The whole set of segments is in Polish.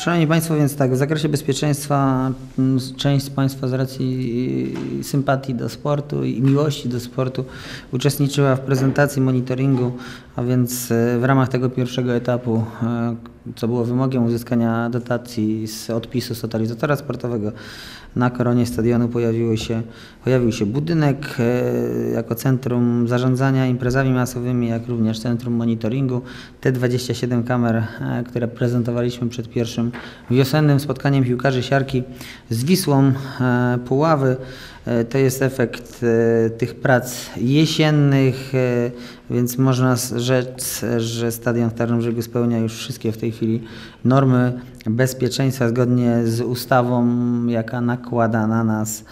Szanowni Państwo, więc tak, w zakresie bezpieczeństwa mm, część z Państwa z racji y, sympatii do sportu i miłości do sportu uczestniczyła w prezentacji monitoringu, a więc y, w ramach tego pierwszego etapu, y, co było wymogiem uzyskania dotacji z odpisu z totalizatora sportowego, na koronie stadionu pojawiły się, pojawił się budynek e, jako centrum zarządzania imprezami masowymi, jak również centrum monitoringu. Te 27 kamer, e, które prezentowaliśmy przed pierwszym wiosennym spotkaniem piłkarzy siarki z Wisłą e, Puławy. E, To jest efekt e, tych prac jesiennych, e, więc można rzec, że stadion w Tarnobrzegu spełnia już wszystkie w tej chwili normy bezpieczeństwa zgodnie z ustawą, jaka nakłada na nas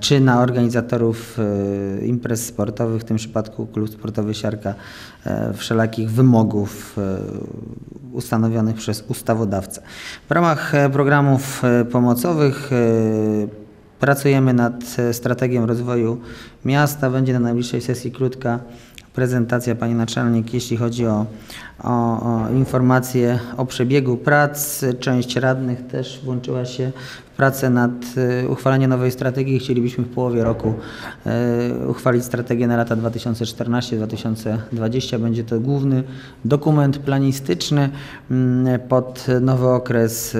czy na organizatorów imprez sportowych, w tym przypadku klub sportowy Siarka, wszelakich wymogów ustanowionych przez ustawodawcę. W ramach programów pomocowych Pracujemy nad e, strategią rozwoju miasta. Będzie na najbliższej sesji krótka prezentacja Pani Naczelnik, jeśli chodzi o, o, o informacje o przebiegu prac. Część radnych też włączyła się pracę nad e, uchwalaniem nowej strategii. Chcielibyśmy w połowie roku e, uchwalić strategię na lata 2014-2020. Będzie to główny dokument planistyczny mm, pod nowy okres e,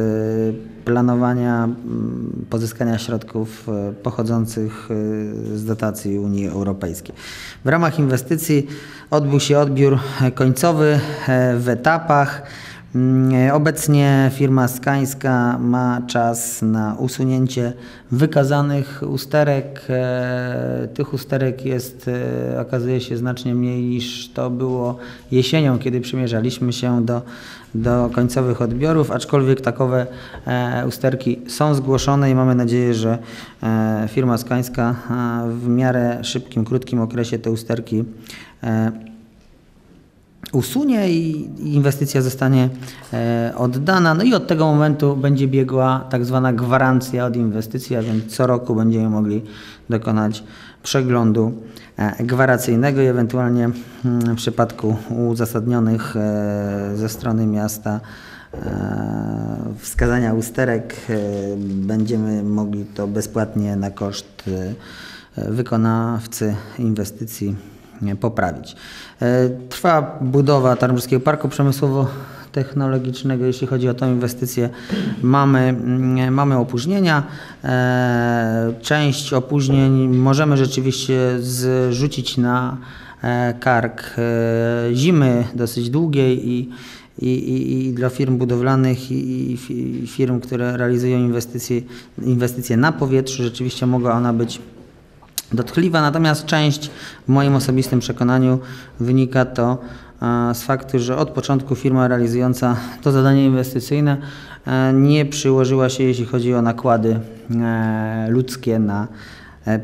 planowania mm, pozyskania środków pochodzących z dotacji Unii Europejskiej. W ramach inwestycji odbył się odbiór końcowy w etapach. Mm, e, Obecnie firma Skańska ma czas na usunięcie wykazanych usterek. E, Tych usterek jest, e, okazuje się, znacznie mniej niż to było jesienią, kiedy przymierzaliśmy się do, do końcowych odbiorów, aczkolwiek takowe usterki są zgłoszone i mamy nadzieję, że firma Skańska w miarę szybkim, krótkim okresie te usterki usunie i inwestycja zostanie e, oddana. No i od tego momentu będzie biegła tak zwana gwarancja od inwestycji, a więc co roku będziemy mogli dokonać przeglądu e, gwarancyjnego i ewentualnie mm, w przypadku uzasadnionych e, ze strony miasta wskazania usterek będziemy mogli to bezpłatnie na koszt wykonawcy inwestycji poprawić. E, Trwa budowa Tarnowskiego Parku Przemysłowo-Technologicznego. Jeśli chodzi o tę inwestycję, mamy, mm, mamy opóźnienia. E, Część opóźnień możemy rzeczywiście zrzucić na e, kark e, zimy dosyć długiej i i, i, dla firm budowlanych i, i fi- firm, które realizują inwestycje, inwestycje na powietrzu, rzeczywiście mogła ona być dotkliwa, natomiast część w moim osobistym przekonaniu wynika to e, z faktu, że od początku firma realizująca to zadanie inwestycyjne e, nie przyłożyła się, jeśli chodzi o nakłady e, ludzkie na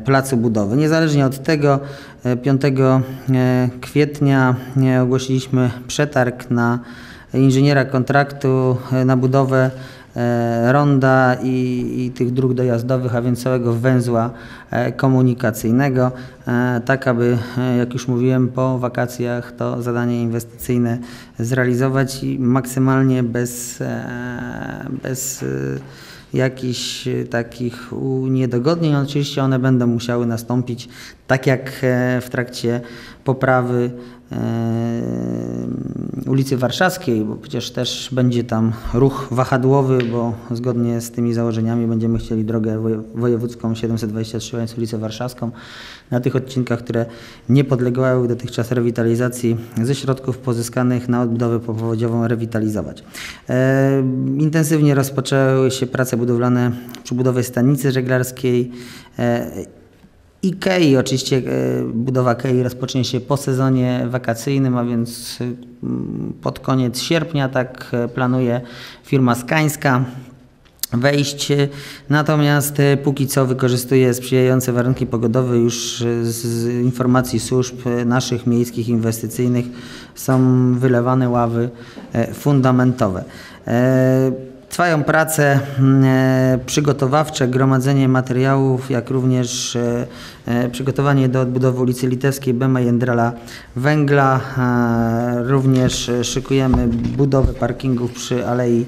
placu budowy. Niezależnie od tego, e, 5 e, kwietnia ogłosiliśmy przetarg na inżyniera kontraktu na budowę ronda i, i tych dróg dojazdowych, a więc całego węzła e, komunikacyjnego, e, tak aby, e, jak już mówiłem, po wakacjach to zadanie inwestycyjne zrealizować i maksymalnie bez, e, bez e, jakichś e, takich uniedogodnień. Oczywiście one będą musiały nastąpić, tak jak e, w trakcie poprawy e, ulicy Warszawskiej, bo przecież też będzie tam ruch wahadłowy, bo zgodnie z tymi założeniami będziemy chcieli drogę woje- wojewódzką 723, a więc ulicę Warszawską, na tych odcinkach, które nie podlegały dotychczas rewitalizacji ze środków pozyskanych na odbudowę powodziową rewitalizować. E, intensywnie rozpoczęły się prace budowlane przy budowie stanicy żeglarskiej. E, i KEI, oczywiście e, budowa KEI rozpocznie się po sezonie wakacyjnym, a więc mm, pod koniec sierpnia, tak e, planuje firma Skańska wejść. Natomiast e, póki co wykorzystuje sprzyjające warunki pogodowe już z, informacji służb naszych miejskich inwestycyjnych są wylewane ławy fundamentowe. Trwają prace mm, e, przygotowawcze, gromadzenie materiałów, jak również e, e, przygotowanie do odbudowy ulicy Litewskiej, Bema Jędrala Węgla. Również szykujemy budowę parkingów przy Alei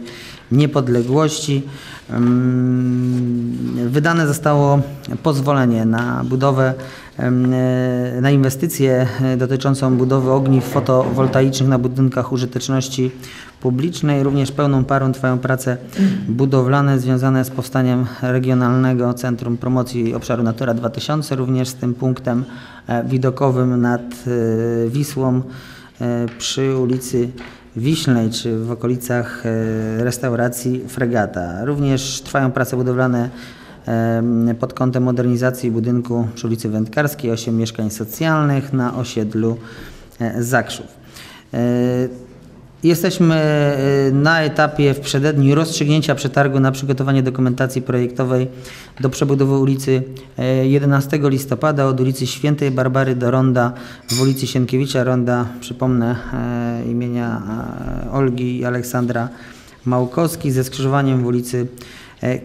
Niepodległości. Wydane zostało pozwolenie na budowę, na inwestycję dotyczącą budowy ogniw fotowoltaicznych na budynkach użyteczności publicznej. Również pełną parą trwają prace budowlane związane z powstaniem Regionalnego Centrum Promocji Obszaru Natura 2000, również z tym punktem e, widokowym nad e, Wisłą e, przy ulicy Wiślnej czy w okolicach restauracji Fregata. Również trwają prace budowlane pod kątem modernizacji budynku przy ulicy Wędkarskiej, 8 mieszkań socjalnych na osiedlu Zakrzów. Jesteśmy y, na etapie w przededniu rozstrzygnięcia przetargu na przygotowanie dokumentacji projektowej do przebudowy ulicy 11 y, listopada od ulicy Świętej Barbary do ronda w ulicy Sienkiewicza, ronda, przypomnę, imienia Olgi i Aleksandra Małkowski ze skrzyżowaniem w ulicy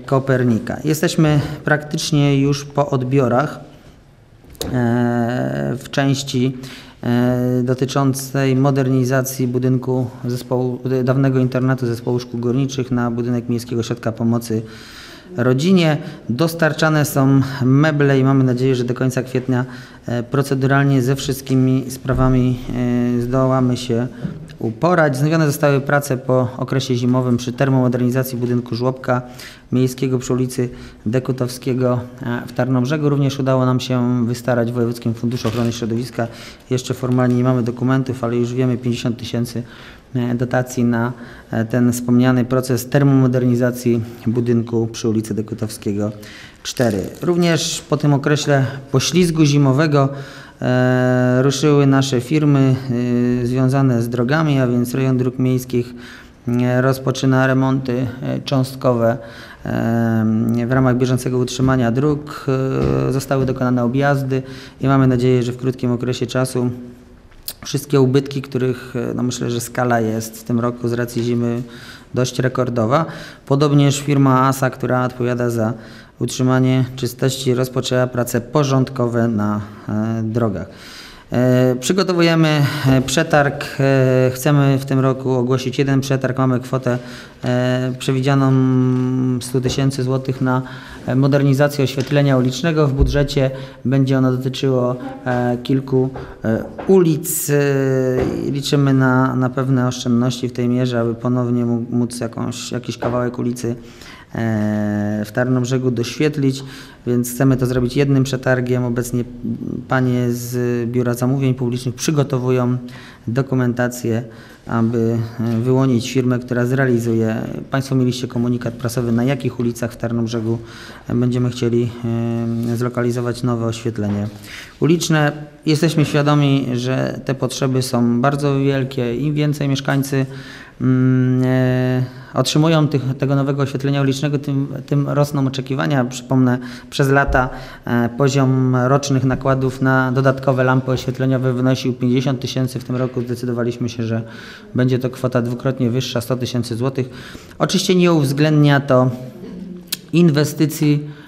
Kopernika. Jesteśmy praktycznie już po odbiorach w części E, dotyczącej modernizacji budynku zespołu, dawnego internatu zespołu szkół górniczych na budynek Miejskiego Ośrodka Pomocy Rodzinie. Dostarczane są meble i mamy nadzieję, że do końca kwietnia e, proceduralnie ze wszystkimi sprawami e, zdołamy się uporać. Wznowione zostały prace po okresie zimowym przy termomodernizacji budynku żłobka miejskiego przy ulicy Dekutowskiego w Tarnobrzegu. Również udało nam się wystarać w Wojewódzkim Funduszu Ochrony Środowiska. Jeszcze formalnie nie mamy dokumentów, ale już wiemy 50 tysięcy e, dotacji na e, ten wspomniany proces termomodernizacji budynku przy ulicy Dekutowskiego 4. Również po tym okresie poślizgu zimowego E, ruszyły nasze firmy e, związane z drogami, a więc Rejon Dróg Miejskich e, rozpoczyna remonty cząstkowe w ramach bieżącego utrzymania dróg. Zostały dokonane objazdy i mamy nadzieję, że w krótkim okresie czasu wszystkie ubytki, których no myślę, że skala jest w tym roku z racji zimy dość rekordowa. Podobnież firma ASA, która odpowiada za utrzymanie czystości rozpoczęła prace porządkowe na e, drogach. E, przygotowujemy e, przetarg. Chcemy w tym roku ogłosić jeden przetarg. Mamy kwotę przewidzianą 100 tysięcy złotych na modernizację oświetlenia ulicznego. W budżecie będzie ono dotyczyło kilku ulic. Liczymy na, na pewne oszczędności w tej mierze, aby ponownie móc jakąś, jakiś kawałek ulicy E, w Tarnobrzegu doświetlić, więc chcemy to zrobić jednym przetargiem. Obecnie panie z Biura Zamówień Publicznych przygotowują dokumentację, aby e, wyłonić firmę, która zrealizuje. Państwo mieliście komunikat prasowy, na jakich ulicach w Tarnobrzegu będziemy chcieli e, zlokalizować nowe oświetlenie uliczne. Jesteśmy świadomi, że te potrzeby są bardzo wielkie. Im więcej mieszkańcy otrzymują tych, tego nowego oświetlenia ulicznego, tym, tym rosną oczekiwania. Przypomnę, przez lata e, poziom rocznych nakładów na dodatkowe lampy oświetleniowe wynosił 50 tysięcy. W tym roku zdecydowaliśmy się, że będzie to kwota dwukrotnie wyższa, 100 tysięcy złotych. Oczywiście nie uwzględnia to inwestycji E,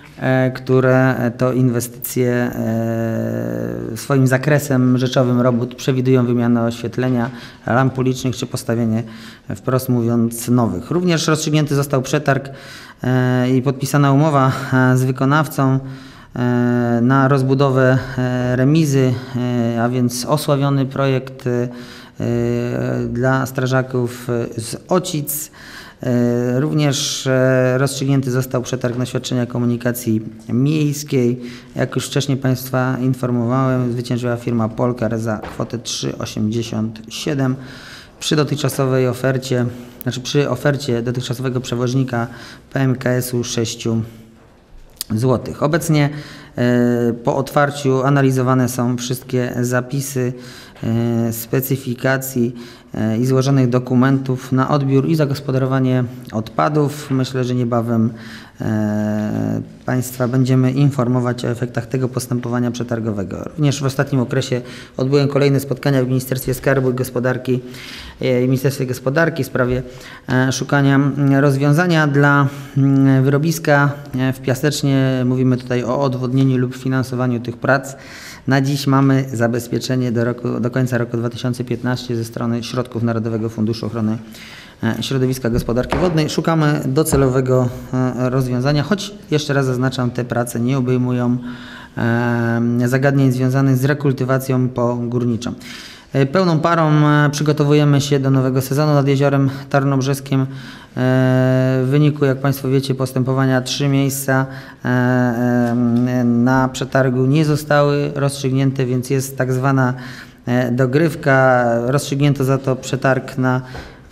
które to inwestycje e, swoim zakresem rzeczowym robót przewidują wymianę oświetlenia lamp ulicznych czy postawienie wprost mówiąc nowych. Również rozstrzygnięty został przetarg e, i podpisana umowa z wykonawcą na rozbudowę remizy, a więc osławiony projekt dla strażaków z Ocic. E, również e, rozstrzygnięty został przetarg na świadczenia komunikacji miejskiej. Jak już wcześniej Państwa informowałem, zwyciężyła firma Polkar za kwotę 3,87 przy dotychczasowej ofercie, znaczy przy ofercie dotychczasowego przewoźnika PMKS-u 6 zł. Obecnie e, po otwarciu analizowane są wszystkie zapisy specyfikacji i złożonych dokumentów na odbiór i zagospodarowanie odpadów. Myślę, że niebawem e, Państwa będziemy informować o efektach tego postępowania przetargowego. Również w ostatnim okresie odbyłem kolejne spotkania w Ministerstwie Skarbu i Gospodarki e, i Ministerstwie Gospodarki w sprawie e, szukania rozwiązania dla wyrobiska w Piasecznie. Mówimy tutaj o odwodnieniu lub finansowaniu tych prac. Na dziś mamy zabezpieczenie do, roku, do końca roku 2015 ze strony środków Narodowego Funduszu Ochrony e, środowiska gospodarki wodnej. Szukamy docelowego e, rozwiązania, choć jeszcze raz zaznaczam, te prace nie obejmują e, zagadnień związanych z rekultywacją pogórniczą. Pełną parą przygotowujemy się do nowego sezonu nad jeziorem Tarnobrzeskim. E, W wyniku, jak Państwo wiecie, postępowania trzy miejsca e, e, na przetargu nie zostały rozstrzygnięte, więc jest tak zwana dogrywka. Rozstrzygnięto za to przetarg na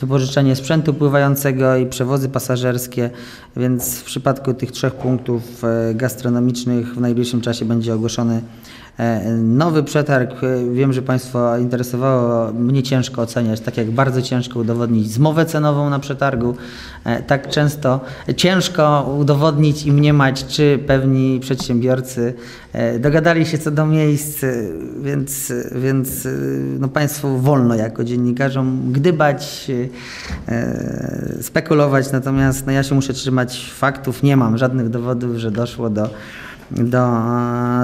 wypożyczenie sprzętu pływającego i przewozy pasażerskie, więc w przypadku tych trzech punktów gastronomicznych w najbliższym czasie będzie ogłoszony nowy przetarg. E, Wiem, że Państwa interesowało, mnie ciężko oceniać, tak jak bardzo ciężko udowodnić zmowę cenową na przetargu, e, tak często ciężko udowodnić i mniemać, czy pewni przedsiębiorcy e, dogadali się co do miejsc, e, więc, więc e, no Państwu wolno jako dziennikarzom gdybać, e, spekulować, natomiast no ja się muszę trzymać faktów, nie mam żadnych dowodów, że doszło do, do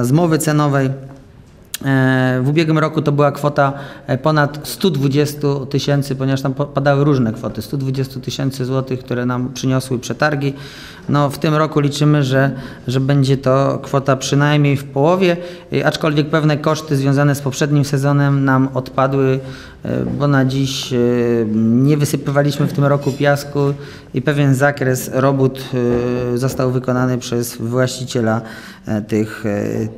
e, zmowy cenowej. W ubiegłym roku to była kwota e, ponad 120 tysięcy, ponieważ tam padały różne kwoty, 120 tysięcy złotych, które nam przyniosły przetargi. No, w tym roku liczymy, że, że będzie to kwota przynajmniej w połowie, aczkolwiek pewne koszty związane z poprzednim sezonem nam odpadły, e, bo na dziś e, nie wysypywaliśmy w tym roku piasku i pewien zakres robót został wykonany przez właściciela tych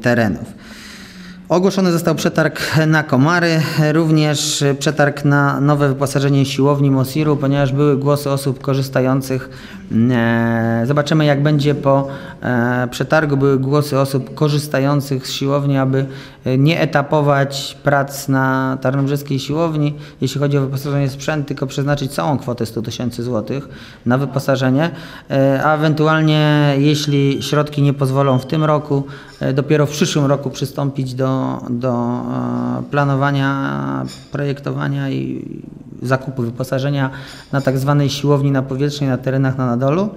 terenów. Ogłoszony został przetarg na komary, również przetarg na nowe wyposażenie siłowni Mosiru, ponieważ były głosy osób korzystających. e, Zobaczymy jak będzie po e, przetargu. Były głosy osób korzystających z siłowni, aby nie etapować prac na Tarnobrzeskiej siłowni, jeśli chodzi o wyposażenie sprzętu, tylko przeznaczyć całą kwotę 100 tysięcy złotych na wyposażenie, e, a ewentualnie jeśli środki nie pozwolą w tym roku, e, dopiero w przyszłym roku przystąpić do, do e, planowania, projektowania i zakupu wyposażenia na tak zwanej siłowni na powietrznej na terenach na Nadolu.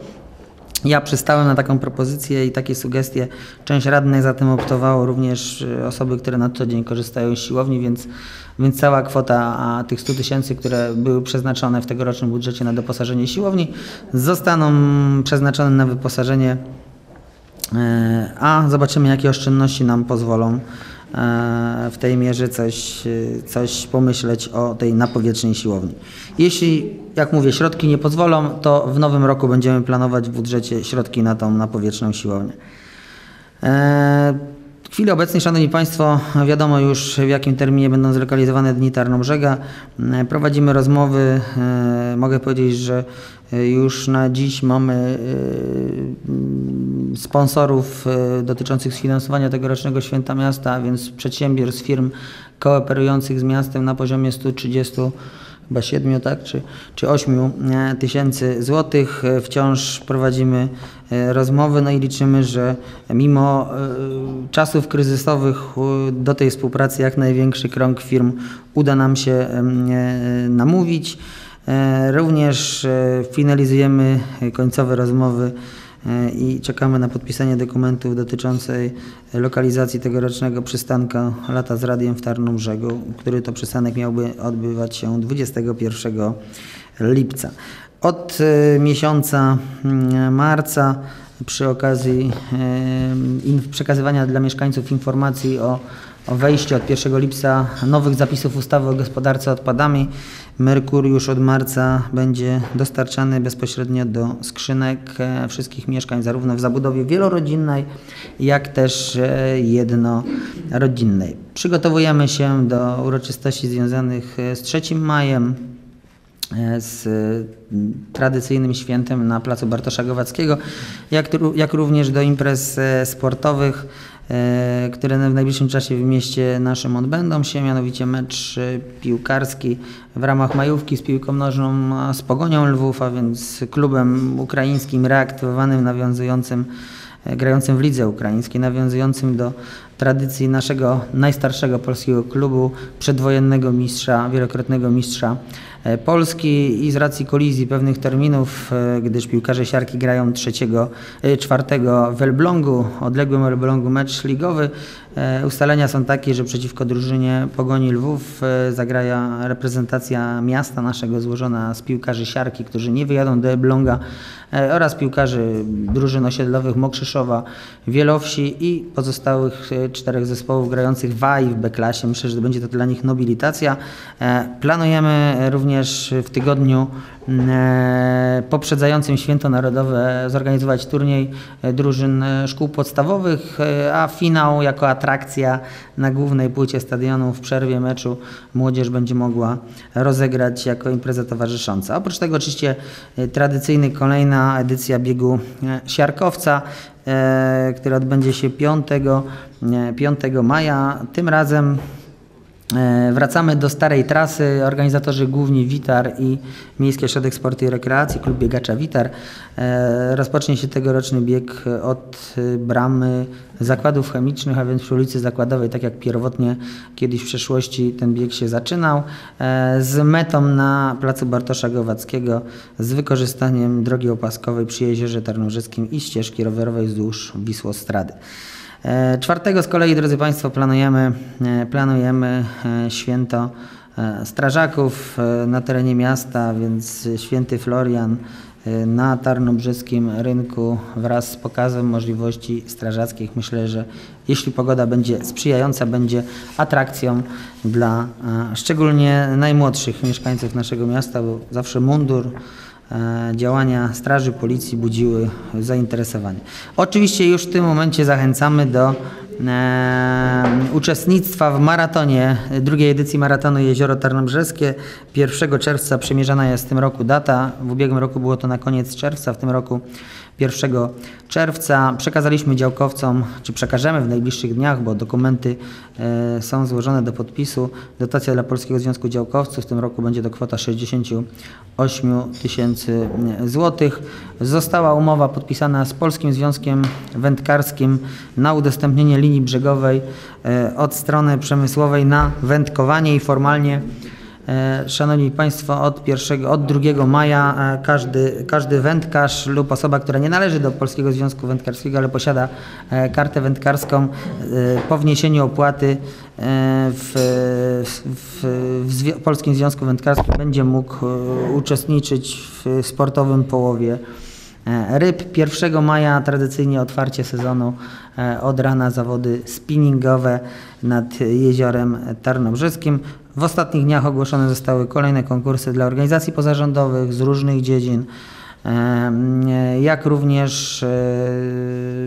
Ja przystałem na taką propozycję i takie sugestie. Część radnych za tym optowało, również e, osoby, które na co dzień korzystają z siłowni, więc, więc cała kwota tych 100 tysięcy, które były przeznaczone w tegorocznym budżecie na doposażenie siłowni, zostaną przeznaczone na wyposażenie E, a zobaczymy, jakie oszczędności nam pozwolą w tej mierze coś, e, coś pomyśleć o tej napowietrznej siłowni. Jeśli, jak mówię, środki nie pozwolą, to w nowym roku będziemy planować w budżecie środki na tą napowietrzną siłownię. E, W chwili obecnej, Szanowni Państwo, wiadomo już w jakim terminie będą zlokalizowane Dni Tarnobrzega. E, Prowadzimy rozmowy. E, Mogę powiedzieć, że e, już na dziś mamy e, sponsorów e, dotyczących sfinansowania tegorocznego Święta Miasta, więc przedsiębiorstw, firm kooperujących z miastem na poziomie 130 chyba 7, tak, czy, czy 8 e, tysięcy złotych. E, Wciąż prowadzimy rozmowy, no i liczymy, że mimo czasów kryzysowych do tej współpracy jak największy krąg firm uda nam się namówić. Również finalizujemy końcowe rozmowy i czekamy na podpisanie dokumentów dotyczącej lokalizacji tegorocznego przystanka Lata z Radiem w Tarnobrzegu, który to przystanek miałby odbywać się 21 lipca. Od e, miesiąca mm, marca przy okazji e, przekazywania dla mieszkańców informacji o, o wejściu od 1 lipca nowych zapisów ustawy o gospodarce odpadami. Merkur już od marca będzie dostarczany bezpośrednio do skrzynek e, wszystkich mieszkań, zarówno w zabudowie wielorodzinnej, jak też e, jednorodzinnej. Przygotowujemy się do uroczystości związanych e, z 3 majem, z m, tradycyjnym świętem na placu Bartosza Gowackiego, jak, jak również do imprez sportowych, które w najbliższym czasie w mieście naszym odbędą się, mianowicie mecz e, piłkarski w ramach majówki z piłką nożną z Pogonią Lwów, a więc klubem ukraińskim reaktywowanym, nawiązującym e, grającym w lidze ukraińskiej, nawiązującym do tradycji naszego najstarszego polskiego klubu, przedwojennego mistrza, wielokrotnego mistrza e, Polski i z racji kolizji pewnych terminów, e, gdyż piłkarze siarki grają 3, 4 w Elblągu, odległym Elblągu mecz ligowy, e, ustalenia są takie, że przeciwko drużynie Pogoni Lwów zagraja reprezentacja miasta naszego złożona z piłkarzy siarki, którzy nie wyjadą do Elbląga oraz piłkarzy drużyn osiedlowych Mokrzyszowa, Wielowsi i pozostałych czterech zespołów grających w A i w B-klasie. Myślę, że będzie to dla nich nobilitacja. Planujemy również w tygodniu E, poprzedzającym Święto Narodowe zorganizować turniej e, drużyn e, szkół podstawowych, a finał jako atrakcja na głównej płycie stadionu w przerwie meczu młodzież będzie mogła rozegrać jako impreza towarzysząca. Oprócz tego oczywiście tradycyjny kolejna edycja biegu siarkowca, który odbędzie się 5, 5 maja. Tym razem wracamy do starej trasy. Organizatorzy główni Witar i Miejski Ośrodek Sportu i Rekreacji, klub biegacza Witar. E, rozpocznie się tegoroczny bieg od bramy zakładów chemicznych, a więc przy ulicy Zakładowej, tak jak pierwotnie kiedyś w przeszłości ten bieg się zaczynał, e, z metą na placu Bartosza Gowackiego z wykorzystaniem drogi opaskowej przy Jeziorze Tarnożyskim i ścieżki rowerowej wzdłuż Wisłostrady. E, czwartego z kolei, drodzy Państwo, planujemy, e, planujemy e, święto strażaków na terenie miasta, więc święty Florian na Tarnobrzeskim rynku wraz z pokazem możliwości strażackich. Myślę, że jeśli pogoda będzie sprzyjająca, będzie atrakcją dla szczególnie najmłodszych mieszkańców naszego miasta, bo zawsze mundur działania Straży Policji budziły zainteresowanie. Oczywiście już w tym momencie zachęcamy do e, uczestnictwa w maratonie, drugiej edycji maratonu Jezioro Tarnobrzeskie. 1 czerwca przemierzana jest w tym roku data. W ubiegłym roku było to na koniec czerwca, w tym roku 1 czerwca. Przekazaliśmy działkowcom, czy przekażemy w najbliższych dniach, bo dokumenty e, są złożone do podpisu. Dotacja dla Polskiego Związku Działkowców w tym roku będzie to kwota 68 tysięcy złotych. Została umowa podpisana z Polskim Związkiem Wędkarskim na udostępnienie linii brzegowej e, od strony przemysłowej na wędkowanie i formalnie E, szanowni Państwo, od, pierwszego, od 2 maja e, każdy, każdy wędkarz lub osoba, która nie należy do Polskiego Związku Wędkarskiego, ale posiada e, kartę wędkarską, po wniesieniu opłaty w, w, w Polskim Związku Wędkarskim będzie mógł uczestniczyć w sportowym połowie ryb. 1 maja tradycyjnie otwarcie sezonu od rana zawody spinningowe nad jeziorem Tarnobrzeskim. W ostatnich dniach ogłoszone zostały kolejne konkursy dla organizacji pozarządowych z różnych dziedzin. Jak również e,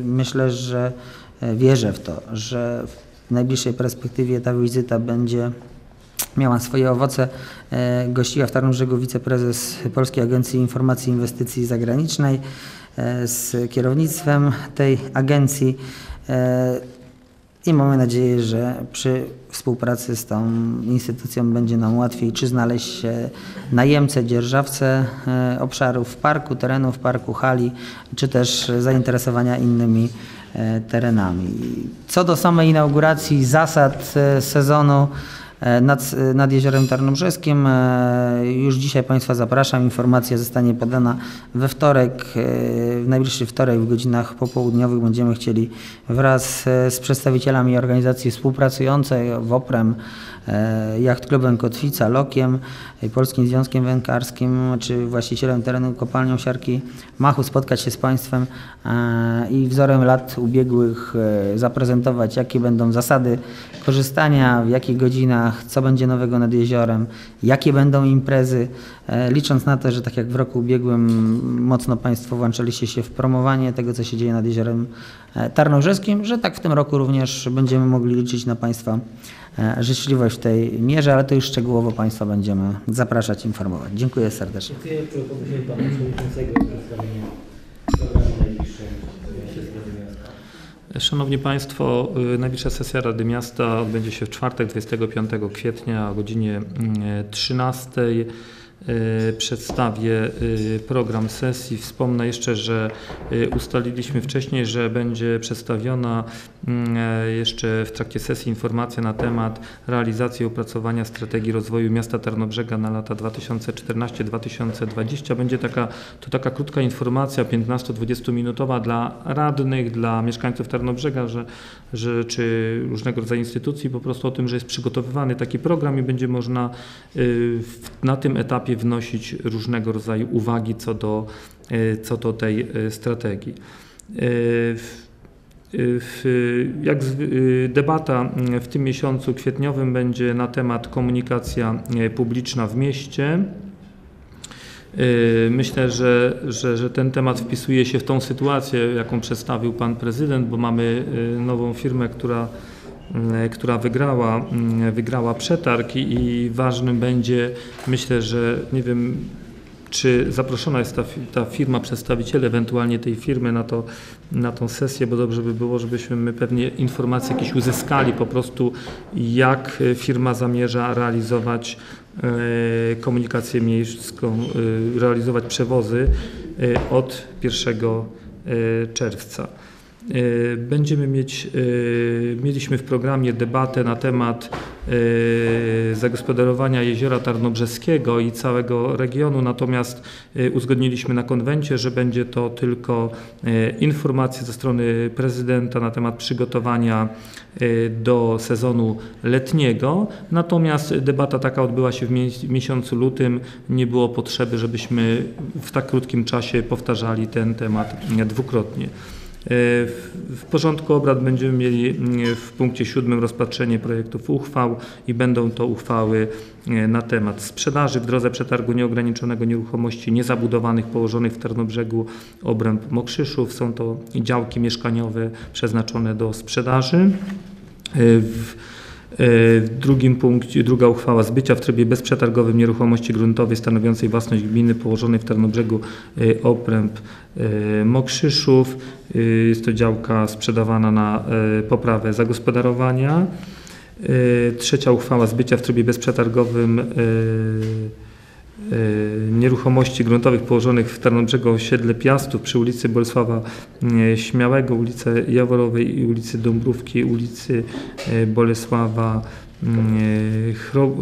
myślę, że e, wierzę w to, że w najbliższej perspektywie ta wizyta będzie miała swoje owoce. E, gościła w Tarnobrzegu wiceprezes Polskiej Agencji Informacji i Inwestycji Zagranicznej z kierownictwem tej agencji i mamy nadzieję, że przy współpracy z tą instytucją będzie nam łatwiej czy znaleźć najemcę, dzierżawcę e, obszarów parku, terenów parku, hali, czy też zainteresowania innymi e, terenami. Co do samej inauguracji zasad e, sezonu, nad, nad Jeziorem Tarnobrzeskim. E, już dzisiaj Państwa zapraszam. Informacja zostanie podana we wtorek, e, w najbliższy wtorek w godzinach popołudniowych będziemy chcieli wraz z przedstawicielami organizacji współpracującej WOPREM, Jacht Klubem Kotwica, Lokiem, Polskim Związkiem Wędkarskim czy właścicielem terenu kopalnią siarki Machu spotkać się z Państwem i wzorem lat ubiegłych zaprezentować, jakie będą zasady korzystania, w jakich godzinach, co będzie nowego nad jeziorem, jakie będą imprezy, e, licząc na to, że tak jak w roku ubiegłym mocno Państwo włączyliście się w promowanie tego, co się dzieje nad jeziorem e, Tarnożeskim, że tak w tym roku również będziemy mogli liczyć na Państwa e, życzliwość w tej mierze, ale to już szczegółowo Państwa będziemy zapraszać, informować. Dziękuję serdecznie. Dziękuję. Poprosiłem Pana Przewodniczącego programu Szanowni Państwo, y, najbliższa sesja Rady Miasta odbędzie się w czwartek 25 kwietnia o godzinie 13. Y, przedstawię y, program sesji. Wspomnę jeszcze, że y, ustaliliśmy wcześniej, że będzie przedstawiona mm, e, jeszcze w trakcie sesji informacja na temat realizacji opracowania strategii rozwoju miasta Tarnobrzega na lata 2014-2020. Będzie taka, to taka krótka informacja, 15-20 minutowa dla radnych, dla mieszkańców Tarnobrzega, że, że, czy różnego rodzaju instytucji po prostu o tym, że jest przygotowywany taki program i będzie można na tym etapie wnosić różnego rodzaju uwagi co do, y, co do tej y, strategii. W, jak debata y, w tym miesiącu kwietniowym będzie na temat komunikacja publiczna w mieście. Myślę, że, że, że ten temat wpisuje się w tą sytuację, jaką przedstawił pan prezydent, bo mamy nową firmę, która, która wygrała, y, wygrała przetarg i, ważnym będzie, myślę, że nie wiem, czy zaproszona jest ta, ta firma, przedstawiciele ewentualnie tej firmy na, to, na tą sesję, bo dobrze by było, żebyśmy my pewnie informacje jakieś uzyskali po prostu, jak e, firma zamierza realizować e, komunikację miejską, e, realizować przewozy e, od 1 e, czerwca. E, Będziemy mieć, e, mieliśmy w programie debatę na temat e, zagospodarowania jeziora Tarnobrzeskiego i całego regionu, natomiast uzgodniliśmy na konwencie, że będzie to tylko informacje ze strony prezydenta na temat przygotowania do sezonu letniego, natomiast debata taka odbyła się w mie- miesiącu lutym, nie było potrzeby, żebyśmy w tak krótkim czasie powtarzali ten temat dwukrotnie. W w porządku obrad będziemy mieli mm, w punkcie siódmym rozpatrzenie projektów uchwał i będą to uchwały e, na temat sprzedaży w drodze przetargu nieograniczonego nieruchomości niezabudowanych położonych w Tarnobrzegu obręb Mokrzyszów. Są to działki mieszkaniowe przeznaczone do sprzedaży. E, w drugim punkcie, druga uchwała zbycia w trybie bezprzetargowym nieruchomości gruntowej stanowiącej własność gminy położonej w Tarnobrzegu e, obręb e, Mokrzyszów. E, Jest to działka sprzedawana na e, poprawę zagospodarowania. E, Trzecia uchwała zbycia w trybie bezprzetargowym e, e, nieruchomości gruntowych położonych w Tarnobrzegu osiedle Piastów przy ulicy Bolesława e, Śmiałego, ulicy Jaworowej i ulicy Dąbrówki, ulicy e, Bolesława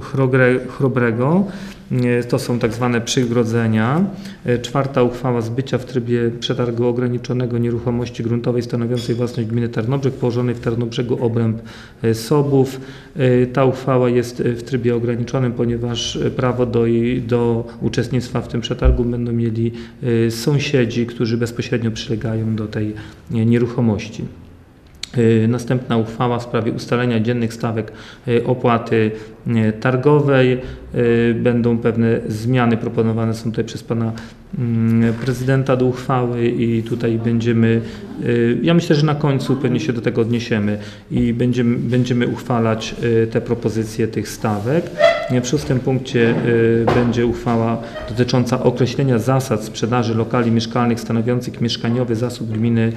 Chrogre- Chrobrego. E, To są tak zwane przygrodzenia. E, Czwarta uchwała zbycia w trybie przetargu ograniczonego nieruchomości gruntowej stanowiącej własność gminy Tarnobrzeg położonej w Tarnobrzegu obręb e, Sobów. E, Ta uchwała jest w trybie ograniczonym, ponieważ prawo do, do uczestnictwa w tym przetargu będą mieli sąsiedzi, którzy bezpośrednio przylegają do tej nieruchomości. E, Następna uchwała w sprawie ustalenia dziennych stawek e, opłaty e, targowej. Będą pewne zmiany proponowane są tutaj przez pana mm, prezydenta do uchwały i tutaj będziemy, ja myślę, że na końcu pewnie się do tego odniesiemy i będziemy, będziemy uchwalać te propozycje tych stawek. W szóstym punkcie będzie uchwała dotycząca określenia zasad sprzedaży lokali mieszkalnych stanowiących mieszkaniowy zasób gminy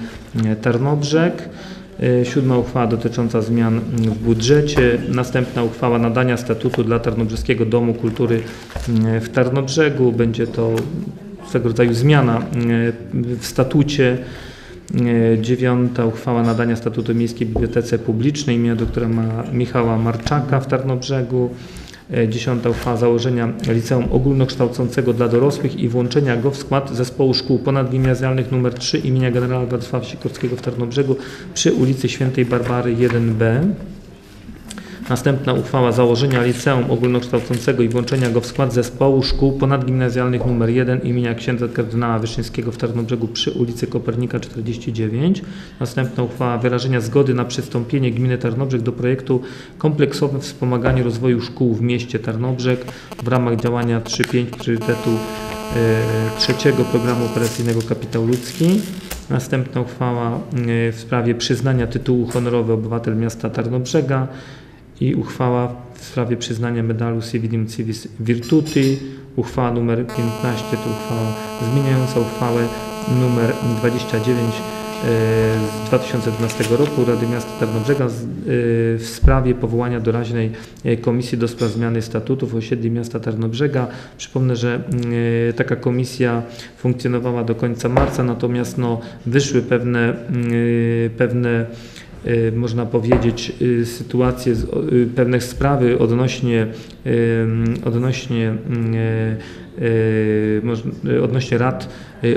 Tarnobrzeg. E, Siódma uchwała dotycząca zmian w budżecie. Następna uchwała nadania statutu dla Tarnobrzeskiego Domu Kultury mm, w Tarnobrzegu. Będzie to swego rodzaju zmiana mm, w statucie. E, Dziewiąta uchwała nadania statutu Miejskiej Bibliotece Publicznej imienia doktora Michała Marczaka w Tarnobrzegu. E, Dziesiąta uchwała założenia liceum ogólnokształcącego dla dorosłych i włączenia go w skład zespołu szkół ponadgimnazjalnych nr 3 imienia generała Władysława Sikorskiego w Tarnobrzegu przy ulicy Świętej Barbary 1b. Następna uchwała założenia liceum ogólnokształcącego i włączenia go w skład zespołu szkół ponadgimnazjalnych nr 1 imienia księdza kardynała Wyszyńskiego w Tarnobrzegu przy ulicy Kopernika 49. Następna uchwała wyrażenia zgody na przystąpienie gminy Tarnobrzeg do projektu kompleksowe wspomaganie rozwoju szkół w mieście Tarnobrzeg w ramach działania 3.5 priorytetu e, trzeciego programu operacyjnego Kapitał Ludzki. Następna uchwała e, w sprawie przyznania tytułu honorowy obywatel miasta Tarnobrzega i uchwała w sprawie przyznania medalu Cividim Civis Virtuti. Uchwała numer 15 to uchwała zmieniająca uchwałę numer 29 z 2012 roku Rady Miasta Tarnobrzega e, w sprawie powołania doraźnej e, Komisji do spraw zmiany statutów osiedli miasta Tarnobrzega. Przypomnę, że e, taka komisja funkcjonowała do końca marca, natomiast no, wyszły pewne, e, pewne e, można powiedzieć, sytuacje, z- o, e, pewne sprawy odnośnie, odnośnie, odnośnie rad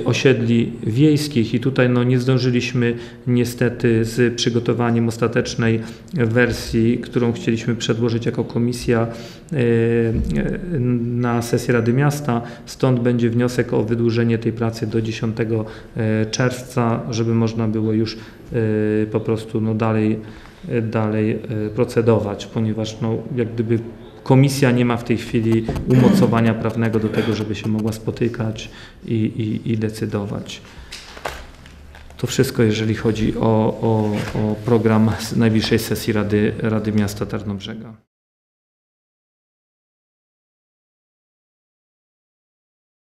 osiedli wiejskich i tutaj no, nie zdążyliśmy niestety z przygotowaniem ostatecznej wersji, którą chcieliśmy przedłożyć jako komisja na sesję Rady Miasta. Stąd będzie wniosek o wydłużenie tej pracy do 10 e, czerwca, żeby można było już po prostu no, dalej, e, dalej e, procedować, ponieważ no, jak gdyby komisja nie ma w tej chwili umocowania prawnego do tego, żeby się mogła spotykać i, i, i decydować. To wszystko, jeżeli chodzi o, o, o program najbliższej sesji Rady, Rady Miasta Tarnobrzega.